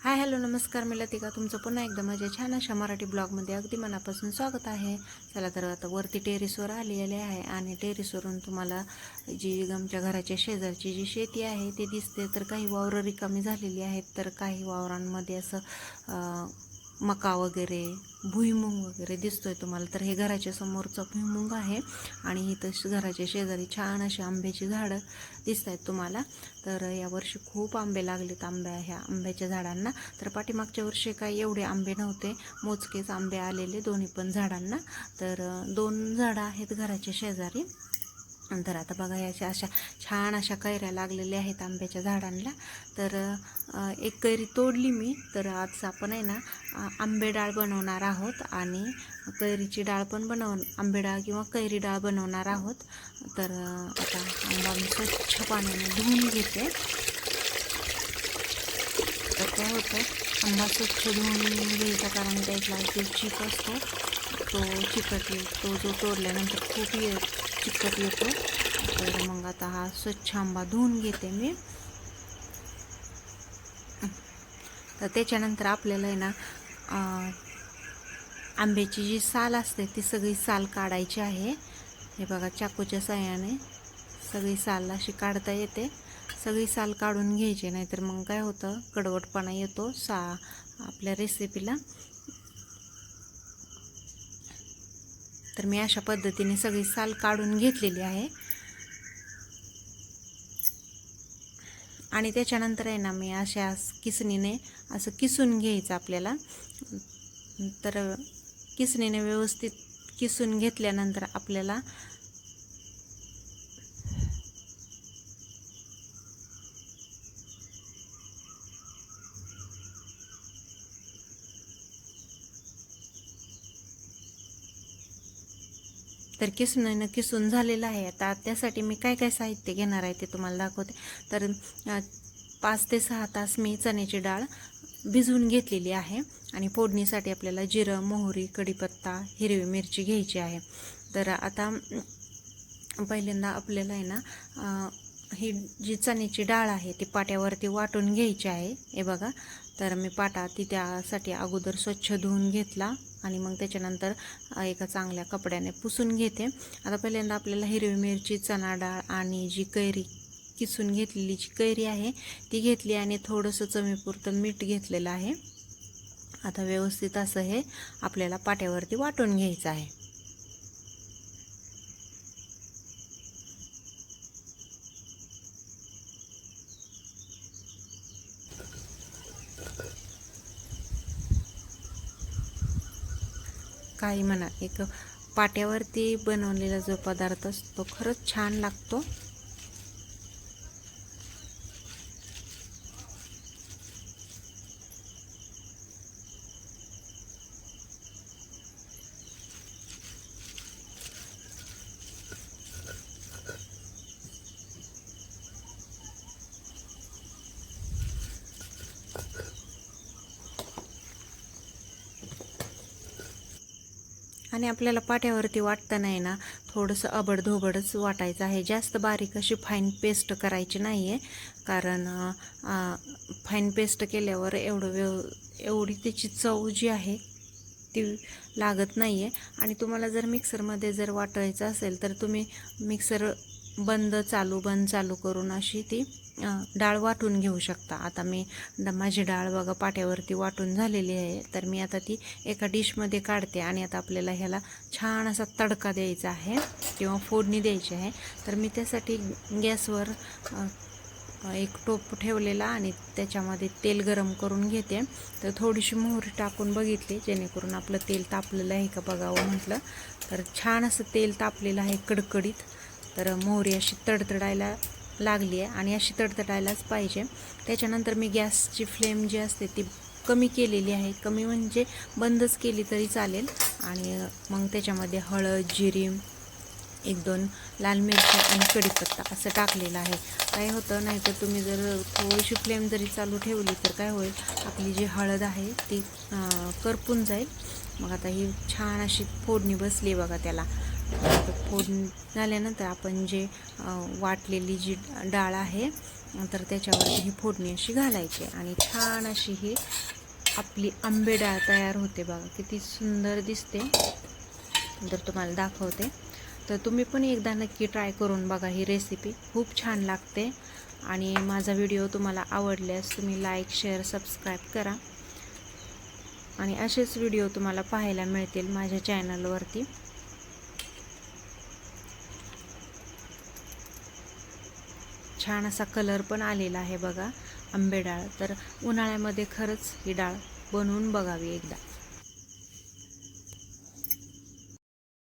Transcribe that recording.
Hi hello नमस्कार मी लतिका. तुमचं पुन्हा एकदा माझ्या छान अशा मराठी ब्लॉगमध्ये अगदी मनापासून स्वागत आहे. चला तर आता वरती टेरेसवर आलेले आहे आणि टेरेसवरून तुम्हाला जी आमच्या घराच्या शेजारची जी शेती आहे ती दिसते. तर काही वावरं रिकामी झालेली आहेत तर काही वावरांमध्ये असं मका वगैरे भुईमुंग वगैरे दिसतोय तुम्हाला. तर हे घराच्या समोरचं भुईमुंग आहे आणि इथं घराच्या शेजारी छान अशी आंब्याची झाडं दिसत आहेत तुम्हाला. तर यावर्षी खूप आंबे लागलेत आंब्या ह्या आंब्याच्या झाडांना. तर पाठीमागच्या वर्षी काही एवढे आंबे नव्हते. मोजकेच आंबे आलेले दोन्ही पण झाडांना. तर दोन झाडं आहेत घराच्या शेजारी. तर आता बघा याच्या अशा छान अशा कैऱ्या लागलेल्या आहेत आंब्याच्या झाडांना. तर एक कैरी तोडली मी. तर आज आपण आहे ना आंबे डाळ बनवणार आहोत आणि कैरीची डाळ पण बनव आंबे डाळ किंवा कैरी डाळ बनवणार आहोत. तर आता आंबा मी स्वच्छ पाण्याने धुवून घेते. तर काय होतं आंबा स्वच्छ धुवून घ्यायचा कारण त्यातला जो चिप असतो तो चिकट तो जो तोडल्यानंतर खूप येतो चिकट येतो. तर मग आता हा स्वच्छ आंबा धुवून घेते मी. तर त्याच्यानंतर आपल्याला आहे ना आंब्याची जी साल असते ती सगळी साल काढायची आहे. हे बघा चाकूच्या सहाय्याने सगळी साल अशी काढता येते. सगळी साल काढून घ्यायची नाहीतर मग काय होतं कडवटपणा येतो सा आपल्या रेसिपीला तर मी अशा पद्धतीने सगळी साल काढून घेतलेली आहे. आणि त्याच्यानंतर आहे ना मी अशा किसणीने असं किसून घ्यायचं आपल्याला. तर किसणीने व्यवस्थित किसून घेतल्यानंतर आपल्याला तर किसणीनं किसून झालेलं आहे. आता त्यासाठी मी काय काय साहित्य घेणार आहे ते तुम्हाला दाखवते. तर पाच ते सहा तास मी चण्याची डाळ भिजवून घेतलेली आहे आणि फोडणीसाठी आपल्याला जिरं मोहरी कढीपत्ता हिरवी मिरची घ्यायची आहे. तर आता पहिल्यांदा आपल्याला आहे ना ही जी चण्याची डाळ आहे ती पाट्यावरती वाटून घ्यायची आहे. हे बघा. तर मी पाटा ती त्यासाठी अगोदर स्वच्छ धुवून घेतला आणि मग त्याच्यानंतर एका चांगल्या कपड्याने पुसून घेते. आता पहिल्यांदा आपल्याला हिरवी मिरची चणा डाळ आणि जी कैरी किसून घेतलेली जी कैरी आहे ती घेतली आणि थोडंसं चमीपुरतं मीठ घेतलेलं आहे. आता व्यवस्थित असं हे आपल्याला पाट्यावरती वाटून घ्यायचं आहे. काही म्हणा एक पाट्यावरती बनवलेला जो पदार्थ असतो खरंच छान लागतो. आणि आपल्याला पाट्यावरती वाटताना आहे ना थोडंसं अबडधोबडच वाटायचं आहे. जास्त बारीक अशी फाईन पेस्ट करायची नाही आहे कारण फाईन पेस्ट केल्यावर एवढं व्यव एवढी त्याची चव जी आहे ती लागत नाही आहे आणि तुम्हाला जर मिक्सरमध्ये जर वाटायचं असेल तर तुम्ही मिक्सर बंद चालू बंद चालू करून अशी ती डाळ वाटून घेऊ शकता. आता मी माझी डाळ बघा पाट्यावरती वाटून झालेली आहे. तर मी आता ती एका डिशमध्ये काढते आणि आता आपल्याला ह्याला छान असा तडका द्यायचा आहे किंवा फोडणी द्यायची आहे. तर मी त्यासाठी गॅसवर एक टोप ठेवलेला आणि त्याच्यामध्ये तेल गरम करून घेते. तर थोडीशी मोहरी टाकून बघितली जेणेकरून आपलं तेल तापलेलं आहे का बघावं म्हटलं. तर छान असं तेल तापलेलं आहे कडकडीत. तर मोहरी अशी तडतडायला लागली आहे आणि अशी तडतडायलाच पाहिजे. त्याच्यानंतर मी गॅसची फ्लेम जी असते ती कमी केलेली आहे. कमी म्हणजे बंदच केली तरी चालेल. आणि मग त्याच्यामध्ये हळद जिरी एक दोन लाल मिरची आणि कढीपत्ता असं टाकलेलं आहे. काय होतं नाही तर तुम्ही जर थोडीशी फ्लेम जरी चालू ठेवली तर काय होईल आपली जी हळद आहे ती करपून जाईल. मग आता ही छान अशी फोडणी बसली बघा त्याला. आता फोडणी झाल्यानंतर आपण जे वाटलेली जी डाळ आहे तर त्याच्यावरती ही फोडणी अशी घालायची आणि छान अशी ही आपली आंबे डाळ तयार होते बघा किती सुंदर दिसते. तर तुम्हाला दाखवते. तर तुम्ही पण एकदा नक्की ट्राय करून बघा ही रेसिपी. खूप छान लागते. आणि माझा व्हिडिओ तुम्हाला आवडल्यास तुम्ही लाईक शेअर सबस्क्राईब करा. आणि असेच व्हिडिओ तुम्हाला पाहायला मिळतील माझ्या चॅनलवरती. छान असा कलर पण आलेला आहे बघा आंबे डाळ. तर उन्हाळ्यामध्ये खरंच ही डाळ बनवून बघावी एकदा.